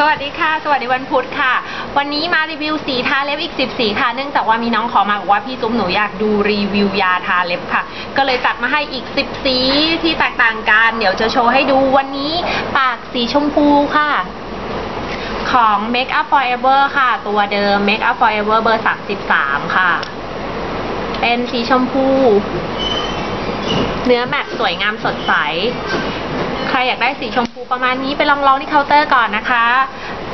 สวัสดีค่ะ สวัสดีวันพุธค่ะ วันนี้มารีวิวสีทาเล็บอีก 10 สีค่ะ เนื่องจากว่ามีน้องขอมาบอกว่าพี่จุ๊มหนูอยากดูรีวิวยาทาเล็บค่ะ ก็เลยจัดมาให้อีก 10 สีที่แตกต่างกัน เดี๋ยวจะโชว์ให้ดูวันนี้ปากสีชมพูค่ะ ของ Make Up Forever ค่ะ ตัวเดิม Make Up Forever เบอร์ 33 ค่ะ เป็นสีชมพู เนื้อแมตสวยงามสดใส ใครอยากได้สีชมพูประมาณนี้ไปลองลองที่เคาน์เตอร์ก่อนนะคะ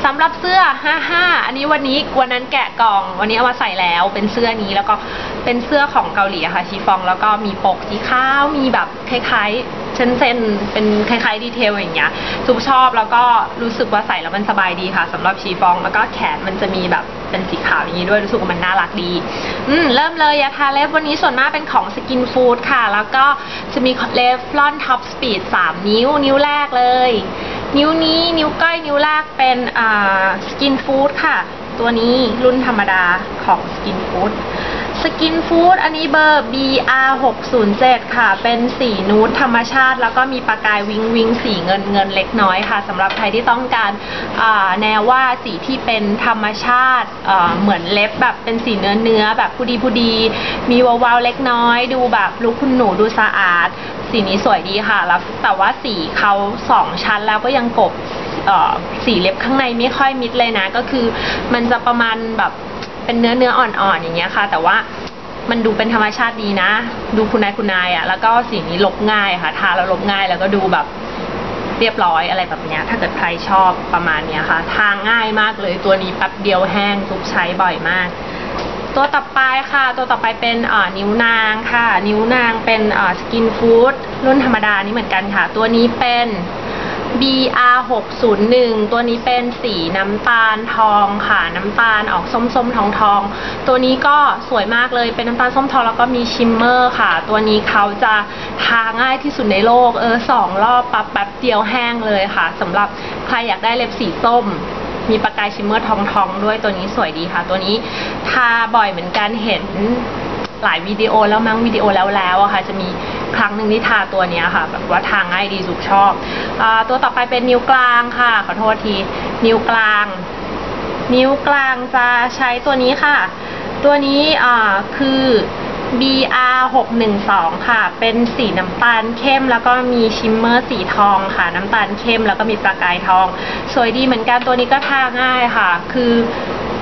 สำหรับเสื้อ 55 อันนี้วันนี้วันนั้นแกะกล่อง วันนี้เอามาใส่แล้วเป็นเสื้อนี้แล้วก็เป็นเสื้อของเกาหลีอะค่ะชีฟองแล้วก็มีปกสีขาวมีแบบคล้ายๆ เส้นเป็นคล้ายๆดีเทลอย่างเงี้ยซุปชอบแล้วก็รู้สึกว่าใส่แล้วมันสบายดีค่ะสำหรับชีฟองแล้วก็แขนมันจะมีแบบเป็นสีขาวอย่างนี้ด้วยรู้สึกว่ามันน่ารักดี อืมเริ่มเลยยาทาเล็บวันนี้ส่วนมากเป็นของสกินฟู้ดค่ะ แล้วก็จะมีเลฟลอนท็อปสปีด3นิ้ว นิ้วแรกเลย นิ้วนี้นิ้วก้อยนิ้วแรกเป็นอ่าสกินฟู้ดค่ะ ตัวนี้รุ่นธรรมดาของสกินฟู้ด สกินฟู้ดอันนี้เบอร์ BR 607ค่ะ เป็นสีนูดธรรมชาติ แล้วก็มีประกายวิงวิงสีเงินเงินเล็กน้อยค่ะสำหรับใครที่ต้องการแนวว่าสีที่เป็นธรรมชาติเหมือนเล็บแบบเป็นสีเนื้อเนื้อแบบผู้ดีผู้ดี มีวาวๆเล็กน้อย ดูแบบลูกคุณหนูดูสะอาด สีนี้สวยดีค่ะแล้วแต่ว่าสีเขาสองชั้นแล้วก็ยังกบสีเล็บข้างในไม่ค่อยมิดเลยนะ ก็คือมันจะประมาณแบบ เป็นเนื้อเนื้ออ่อนๆอย่างเงี้ยค่ะ แต่ว่ามันดูเป็นธรรมชาติดีนะ ดูคุณนายคุณนายอะ่ะ แล้วก็สีนี้ลบง่ายค่ะ ทาแล้วลบง่ายแล้วก็ดูแบบเรียบร้อยอะไรแบบเนี้ย ถ้าเกิดใครชอบประมาณเนี้ยค่ะ ทางง่ายมากเลยตัวนี้แป๊บเดียวแห้งทุกใช้บ่อยมาก ตัวต่อไปค่ะ ตัวต่อไปเป็นอ่านิ้วนางค่ะ นิ้วนางเป็นอ่าสกินฟู้ดรุ่นธรรมดานี่เหมือนกันค่ะ ตัวนี้เป็น BR 601ตัวนี้เป็นสีน้ำตาลทองค่ะ น้ำตาลออกส้มๆ ทองทองๆตัวนี้ก็สวยมากเลย เป็นน้ำตาลส้มทองแล้วก็มีชิมเมอร์ค่ะ ตัวนี้เขาจะทาง่ายที่สุดในโลก เออสองรอบปั๊บแป๊บเดียวแห้งเลยค่ะสำหรับใครอยากได้เล็บสีส้มมีประกายชิมเมอร์ทองทองๆด้วยตัวนี้สวยดีค่ะ ตัวนี้ทาบ่อยเหมือนกันเห็น หลายวิดีโอแล้วมั้งวิดีโอแล้วแล้วอะค่ะจะมีครั้งหนึ่งที่ทาตัวเนี้ยค่ะแบบว่าทาง่ายดีสุกชอบอตัวต่อไปเป็นนิ้วกลางค่ะ ขอโทษที นิ้วกลาง นิ้วกลางจะใช้ตัวนี้ค่ะ ตัวนี้คือ BR 612 ค่ะ เป็นสีน้ำตาลเข้ม แล้วก็มีชิมเมอร์สีทองค่ะ น้ำตาลเข้ม แล้วก็มีประกายทอง สวยดีเหมือนกันตัวนี้ก็ทาง่ายค่ะ คือ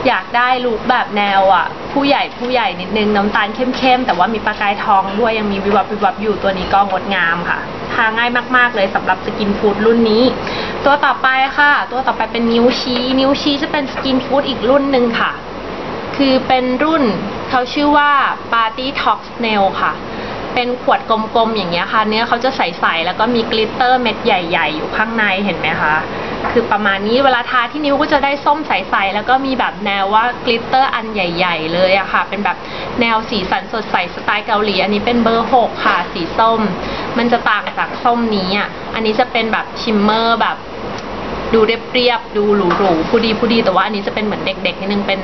อยากได้ลุคแบบแนวอะ ผู้ใหญ่ผู้ใหญ่นิดนึงน้ำตาลเข้มๆ แต่ว่ามีประกายทองด้วยยังมีวิวับวิวับอยู่ตัวนี้ก็งดงามค่ะ ทาง่ายมากๆเลยสำหรับสกินฟูดรุ่นนี้ ตัวต่อไปค่ะ ตัวต่อไปเป็นนิ้วชี้ นิ้วชี้จะเป็นสกินฟูดอีกรุ่นหนึ่งค่ะ คือเป็นรุ่นเขาชื่อว่า Party Talk Snail ค่ะ เป็นขวดกลมๆอย่างเงี้ยค่ะ เนื้อเขาจะใสๆแล้วก็มีกลิตเตอร์เม็ดใหญ่ ๆ อยู่ข้างในเห็นไหมคะคือประมาณนี้เวลาทาที่นิ้วก็จะได้ส้มใสๆแล้วก็มีแบบแนวว่ากลิตเตอร์อันใหญ่ ๆ เลยอะค่ะ เป็นแบบแนวสีสันสดใสสไตล์เกาหลีอันนี้เป็นเบอร์หกค่ะ สีส้ม มันจะต่างจากส้มนี้อะอันนี้จะเป็นแบบชิมเมอร์แบบ ดูเรียบๆดูหรูๆผู้ดีผู้ดีแต่ว่าอันนี้จะเป็นเหมือนเด็กๆนิดนึงเป็น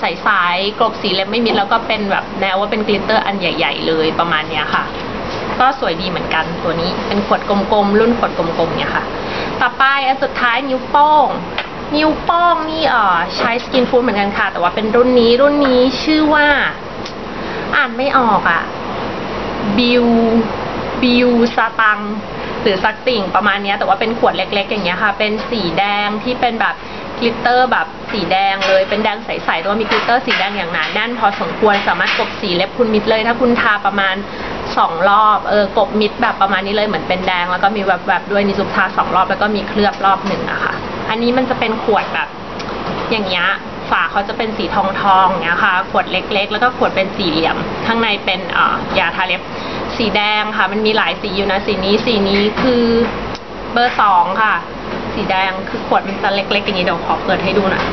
ใส่สายกลบสีเล็บไม่มิดแล้วก็เป็นแบบแนวว่าเป็นกลิตเตอร์อันใหญ่ ๆ เลยประมาณเนี้ยค่ะ ก็สวยดีเหมือนกันตัวนี้เป็นขวดกลมๆรุ่นขวดกลมๆเนี่ยค่ะ ต่อไปอันสุดท้ายนิ้วโป้งนิ้วโป้งนี่เอ่อใช้สกินฟูดเหมือนกันค่ะ แต่ว่าเป็นรุ่นนี้รุ่นนี้ชื่อว่า อ่านไม่ออกอะ่ะบิวบิวสตัง หรือสักติ่งประมาณนี้แต่ว่าเป็นขวดเล็ก ๆ อย่างเงี้ยค่ะ เป็นสีแดงที่เป็นแบบกลิตเตอร์แบบสีแดงเลย เป็นแดงใสๆแต่ว่ามีกลิตเตอร์สีแดงอย่างหนาแน่น พอสมควรสามารถกลบสีเล็บคุณมิดเลย ถ้าคุณทาประมาณสองรอบเออกลบมิดแบบประมาณนี้เลยเหมือนเป็นแดง แล้วก็มีแวบๆด้วยนิซุปทาสองรอบแล้วก็มีเคลือบรอบหนึ่งอะค่ะ อันนี้มันจะเป็นขวดแบบ อย่างเงี้ยฝาเขาจะเป็นสีทองทองเงี้ยค่ะ ขวดเล็ก ๆ แล้วก็ขวดเป็นสี่เหลี่ยม ข้างในเป็นอ่ายาทาเล็บ สีแดงค่ะ มันมีหลายสีอยู่นะ สีนี้สีนี้คือเบอร์สองค่ะ สีแดงคือขวดมันจะเล็กๆอย่างนี้เดี๋ยวขอเปิดให้ดูหน่อย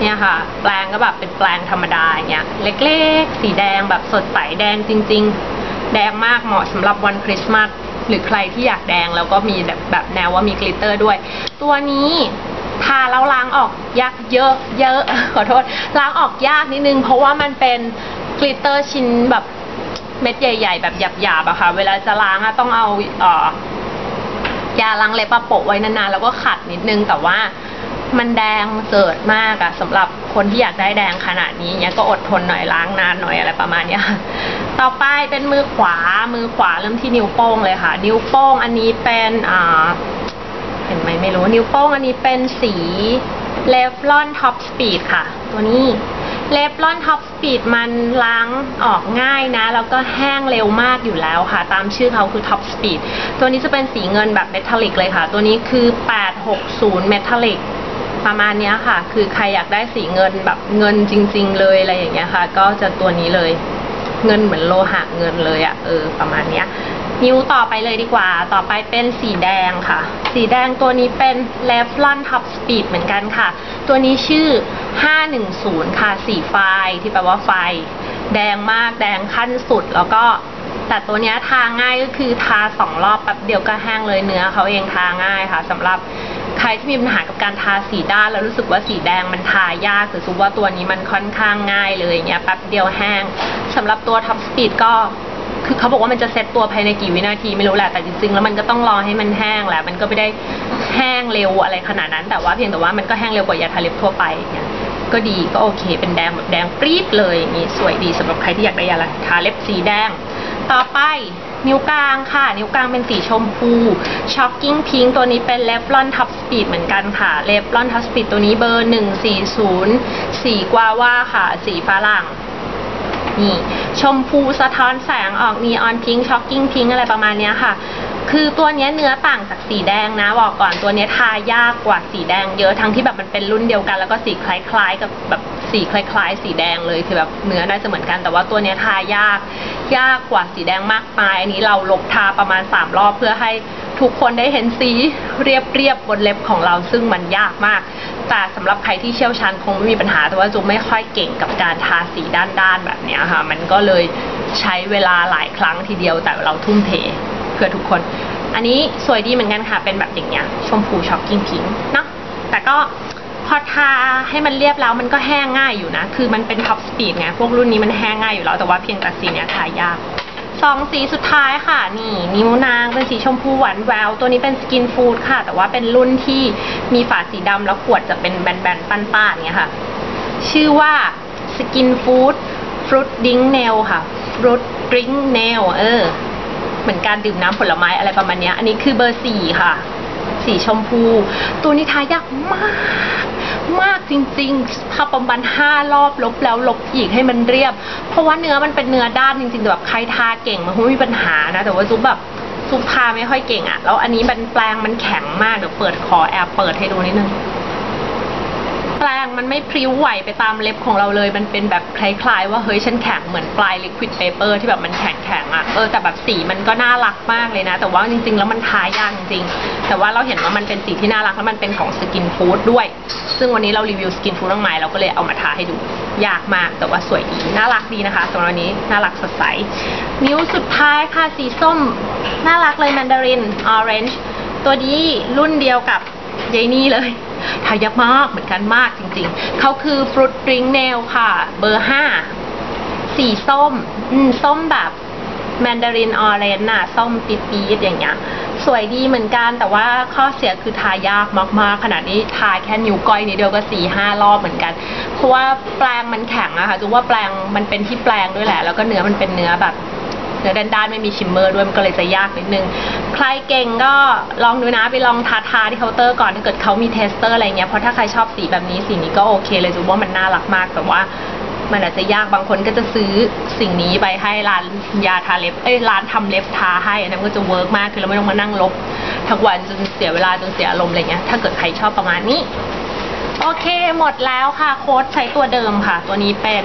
เนี่ยค่ะ แปลงก็แบบเป็นแปลงธรรมดาอย่างเงี้ย เล็กๆ สีแดงแบบสดใสแดงจริง ๆ แดงมากเหมาะสำหรับวันคริสต์มาสหรือใครที่อยากแดงแล้วก็มีแบบแบบแนวว่ามีกลิตเตอร์ด้วย ตัวนี้ ทาแล้วล้างออกยากเยอะเยอะขอโทษล้างออกยากนิดนึง เพราะว่ามันเป็นกลิตเตอร์ชิ้นแบบเม็ดใหญ่ ๆ แบบหยาบๆอะค่ะ เวลาจะล้างอะต้องเอาเอ่อยาล้างเล็บปะโปะไว้นานๆแล้วก็ขัดนิดนึงแต่ว่ามันแดงเจิดมากอะสำหรับคนที่อยากได้แดงขนาดนี้เนี้ยก็อดทนหน่อยล้างนานหน่อยอะไรประมาณเนี้ยต่อไปเป็นมือขวามือขวาเริ่มที่นิ้วโป้งเลยค่ะ นิ้วโป้งอันนี้เป็นอ่า เห็นไหมไม่รู้ นิ้วโป้งอันนี้เป็นสีเลฟลอนท็อปสปีดค่ะ ตัวนี้เลฟลอนท็อปสปีดมันล้างออกง่ายนะ แล้วก็แห้งเร็วมากอยู่แล้วค่ะ ตามชื่อเขาคือท็อปสปีดตัวนี้จะเป็นสีเงินแบบเมทัลลิกเลยค่ะ ตัวนี้คือ 860 เมทัลลิกประมาณนี้ค่ะ คือใครอยากได้สีเงินแบบเงินจริง ๆ เลยอะไรอย่างเงี้ยค่ะ ก็จะตัวนี้เลย เงินเหมือนโลหะเงินเลยอะเออประมาณเนี้ย นิ้วต่อไปเลยดีกว่า ต่อไปเป็นสีแดงค่ะ สีแดงตัวนี้เป็น l e v l o n Top Speed เหมือนกันค่ะ ตัวนี้ชื่อ 510 ค่ะ สีไฟ ที่แปลว่าไฟ แดงมากแดงขั้นสุดแล้วก็ แต่ตัวนี้ทาง่ายก็คือทาสองรอบแป๊บเดียวก็แห้งเลยเนื้อเขาเองทาง่ายค่ะสำหรับใครที่มีปัญหากับการทาสีด้านแล้วรู้สึกว่าสีแดงมันทายากหรือสุว่าตัวนี้มันค่อนข้างง่ายเลยอย่างเงี้ยแป๊บเดียวแห้งสำหรับตัว Top Speed ก็ คือเขาบอกว่ามันจะเซ็ตตัวภายในกี่วินาทีไม่รู้แหละแต่จริงๆแล้วมันก็ต้องรอให้มันแห้งแหละมันก็ไม่ได้แห้งเร็วอะไรขนาดนั้น แต่ว่าเพียงแต่ว่ามันก็แห้งเร็วกว่ายาทาเล็บทั่วไปเงี้ยก็ดีก็โอเค เป็นแดงแบบแดงปรี๊ดเลยอย่างงี้สวยดีสำหรับใครที่อยากได้ยาทาเล็บสีแดง ต่อไปนิ้วกลางค่ะ นิ้วกลางเป็นสีชมพูช็อกกิ้งพิงตัวนี้เป็นเลฟลอนทับสปีดเหมือนกันค่ะเลฟลอนทับสปีดตัวนี้เบอร์หนึ่งสี่ศูนย์สีกวาว่าค่ะ สีฝรั่ง นี่ชมพูสะท้อนแสงออกนีออนพิงช็อกกิ้งพิงอะไรประมาณเนี้ยค่ะ คือตัวเนี้ยเนื้อต่างจากสีแดงนะบอกก่อนตัวเนี้ยทายากกว่าสีแดงเยอะทั้งที่แบบมันเป็นรุ่นเดียวกัน แล้วก็สีคล้ายๆ กับแบบสีคล้าย ๆ สีแดงเลยคือแบบเนื้อน่าจะเหมือนกันแต่ว่าตัวเนี้ยทายากยากกว่าสีแดงมากมายอันนี้เราลบทาประมาณสามรอบเพื่อให้ ทุกคนได้เห็นสีเรียบๆบนเล็บของเราซึ่งมันยากมาก แต่สำหรับใครที่เชี่ยวชาญคงไม่มีปัญหา แต่ว่าจุ๊ไม่ค่อยเก่งกับการทาสีด้านๆแบบนี้ค่ะ มันก็เลยใช้เวลาหลายครั้งทีเดียวแต่เราทุ่มเทเพื่อทุกคน อันนี้สวยดีเหมือนกันค่ะเป็นแบบอย่างเงี้ยชมพูช็อกกิ้งพิงค์เนาะแต่ก็พอทาให้มันเรียบแล้วมันก็แห้งง่ายอยู่นะ คือมันเป็นท็อปสปีดไง พวกรุ่นนี้มันแห้งง่ายอยู่แล้ว แต่ว่าเพียงแต่สีเนี้ยทายาก สองสีสุดท้ายค่ะ นี่ นิ้วนางเป็นสีชมพูหวานแวว ตัวนี้เป็นสกินฟูดค่ะ แต่ว่าเป็นรุ่นที่มีฝาสีดำแล้วขวดจะเป็นแบนๆป้านๆเงี้ยค่ะ ชื่อว่าสกินฟูดฟรุตดิ้งเนลค่ะฟรุตดิ้งเนลเออ เหมือนการดื่มน้ำผลไม้อะไรประมาณเนี้ยอันนี้คือเบอร์สี่ค่ะ สีชมพู ตัวนี้ทายากมาก มากจริงๆทาประมาณห้ารอบลบแล้วลบอีกให้มันเรียบ เพราะว่าเนื้อมันเป็นเนื้อด้านจริงๆแต่แบบใครทาเก่งมันคงไม่มีปัญหานะ แต่ว่าซุปแบบซุปทาไม่ค่อยเก่งอะ่ะแล้วอันนี้มันแปลงมันแข็งมากเดี๋ยวเปิดขอแอบเปิดให้ดูนิดนึง แปลงมันไม่พริ้วไหวไปตามเล็บของเราเลย มันเป็นแบบคล้ายๆ ว่าเฮ้ยฉันแข็งเหมือนปลายลิควิดเปเปอร์ที่แบบมันแข็งๆอะ่ะเออแต่แบบสีมันก็น่ารักมากเลยนะ แต่ว่าจริง ๆ แล้วมันทายากจริงๆ แต่ว่าเราเห็นว่ามันเป็นสีที่น่ารักแล้วมันเป็นของสกินฟู้ดด้วย ซึ่งวันนี้เรารีวิวสกินฟู้ดน้งไม้เราก็เลยเอามาทาให้ดู ยากมากแต่ว่าสวยดีน่ารักดีนะคะสำหรับวันนี้น่ารักสดใส นิ้วสุดท้ายค่ะสีส้มน่ารักเลยแมนดารินออเรนจ์ตัวนี้รุ่นเดียวกับยายนี่เลย ทายากมากเหมือนกันมากจริงๆ เขาคือฟรุตดริงเนลค่ะ เบอร์ห้า สีส้ม อืม ส้มแบบแมนดารินออเรนจ์น่ะ ส้มปี๊ดๆอย่างเงี้ย สวยดีเหมือนกัน แต่ว่าข้อเสียคือทายากมากๆ ขนาดนี้ทาแค่นิ้วก้อยนิดเดียวก็สี่ห้ารอบเหมือนกัน เพราะว่าแปลงมันแข็งอะค่ะจูว่าแปลงมันเป็นที่แปลงด้วยแหละ แล้วก็เนื้อมันเป็นเนื้อแบบ นื้อด้านๆไม่มีชิมเมอร์ด้วยมันก็เลยจะยากนิดนึง ใครเก่งก็ลองดูนะไปลองทาทาที่เคาน์เตอร์ก่อนถ้าเกิดเขามีเทสเตอร์อะไรเงี้ยเพราะถ้าใครชอบสีแบบนี้สีนี้ก็โอเคเลยจูว่ามันน่ารักมากแต่ว่ามันอาจจะยากบางคนก็จะซื้อสิ่งนี้ไปให้ร้านยาทาเล็บเอ้ยร้านทำเล็บทาให้อันนั้นก็จะเวิร์กมากคือเราไม่ต้องมานั่งลบทั้งวันจนเสียเวลาจนเสียอารมณ์อะไรเงี้ยถ้าเกิดใครชอบประมาณนี้ โอเคหมดแล้วค่ะโค้ดใช้ตัวเดิมค่ะ ตัวนี้เป็น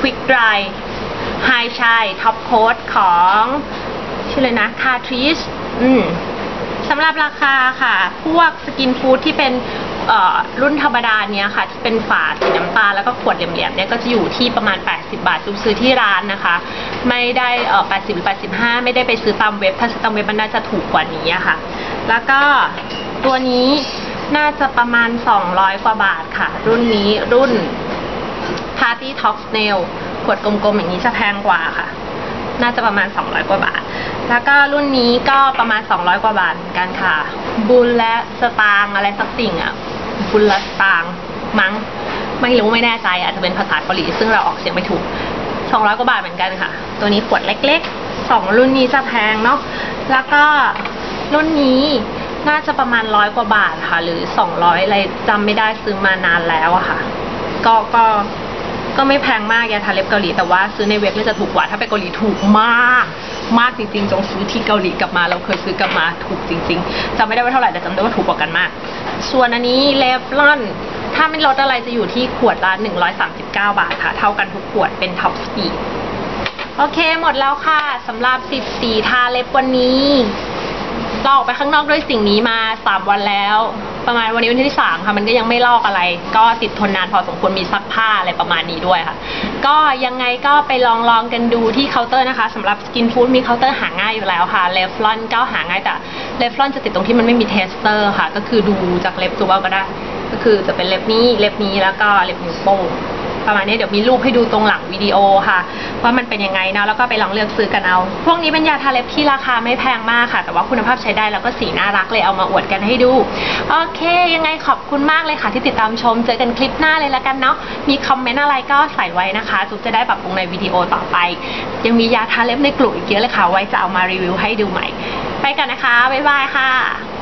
Quick Dry High Shine Top Coat ของชื่อเลยนะคาทริสอืมสำหรับราคาค่ะ พวกสกินฟู้ดที่เป็นรุ่นธรรมดาเนี้ยค่ะ ที่เป็นฝาสีน้ำตาลแล้วก็ขวดเหลี่ยมๆเนี้ยก็จะอยู่ที่ประมาณ 80 บาทจุ๊บซื้อที่ร้านนะคะ ไม่ได้80หรือ85 ไม่ได้ไปซื้อตามเว็บ ถ้าซื้อตามเว็บมันน่าจะถูกกว่านี้ค่ะ แล้วก็ตัวนี้น่าจะประมาณ 200 กว่าบาทค่ะ รุ่นนี้รุ่น Party Talk Snail ขวดกลมๆอย่างนี้จะแพงกว่าค่ะ น่าจะประมาณ 200 กว่าบาท แล้วก็รุ่นนี้ก็ประมาณ 200 กว่าบาทเหมือนกันค่ะ บุลและสตางอะไรสักสิ่งอะ บุลและสตางมั้ง ไม่รู้ไม่แน่ใจอาจจะเป็นภาษาเกาหลีซึ่งเราออกเสียงไม่ถูก 200 กว่าบาทเหมือนกันค่ะ ตัวนี้ขวดเล็กๆสองรุ่นนี้จะแพงเนาะ แล้วก็รุ่นนี้น่าจะประมาณร้อยกว่าบาทค่ะ หรือ200อะไรจำไม่ได้ซื้อมานานแล้วอะค่ะ ก็ก็ ก็ไม่แพงมากยาทาเล็บเกาหลีแต่ว่าซื้อในเว็บเนี่ยจะถูกกว่าถ้าไปเกาหลีถูกมาก มากจริงๆจงซื้อที่เกาหลีกลับมาเราเคยซื้อกลับมาถูกจริงๆจำไม่ได้ว่าเท่าไหร่แต่จำได้ว่าถูกกว่ากันมาก ส่วนอันนี้เลฟลอนถ้าไม่ลดอะไรจะอยู่ที่ขวดละ139 บาทค่ะ เท่ากันทุกขวดเป็นท็อปสปีดโอเคหมดแล้วค่ะสำหรับ10สีทาเล็บวันนี้ เราออกไปข้างนอกด้วยสิ่งนี้มาสามวันแล้ว ประมาณวันนี้วันที่สามค่ะ มันก็ยังไม่ลอกอะไร ก็ติดทนนานพอสมควรมีซักผ้าอะไรประมาณนี้ด้วยค่ะ ก็ยังไงก็ไปลองลองกันดูที่เคาน์เตอร์นะคะสำหรับสกินฟู้ดมีเคาน์เตอร์หาง่ายอยู่แล้วค่ะเลฟลอนก็หาง่ายแต่เลฟลอนจะติดตรงที่มันไม่มีเทสเตอร์ค่ะ ก็คือดูจากเล็บตัวก็ได้ ก็คือจะเป็นเล็บนี้เล็บนี้แล้วก็เล็บนิ้วโป้ง ประมาณนี้เดี๋ยวมีรูปให้ดูตรงหลังวิดีโอค่ะว่ามันเป็นยังไงนะแล้วก็ไปลองเลือกซื้อกันเอา พวกนี้เป็นยาทาเล็บที่ราคาไม่แพงมากค่ะ แต่ว่าคุณภาพใช้ได้แล้วก็สีน่ารักเลยเอามาอวดกันให้ดู โอเค ยังไงขอบคุณมากเลยค่ะ ที่ติดตามชม เจอกันคลิปหน้าเลยละกันเนาะมีคอมเมนต์อะไรก็ใส่ไว้นะคะจุ๊บจะได้ปรับปรุงในวิดีโอต่อไป ยังมียาทาเล็บในกลุ่มอีกเยอะเลยค่ะ ไว้จะเอามารีวิวให้ดูใหม่ ไปกันนะคะบ๊ายบายค่ะ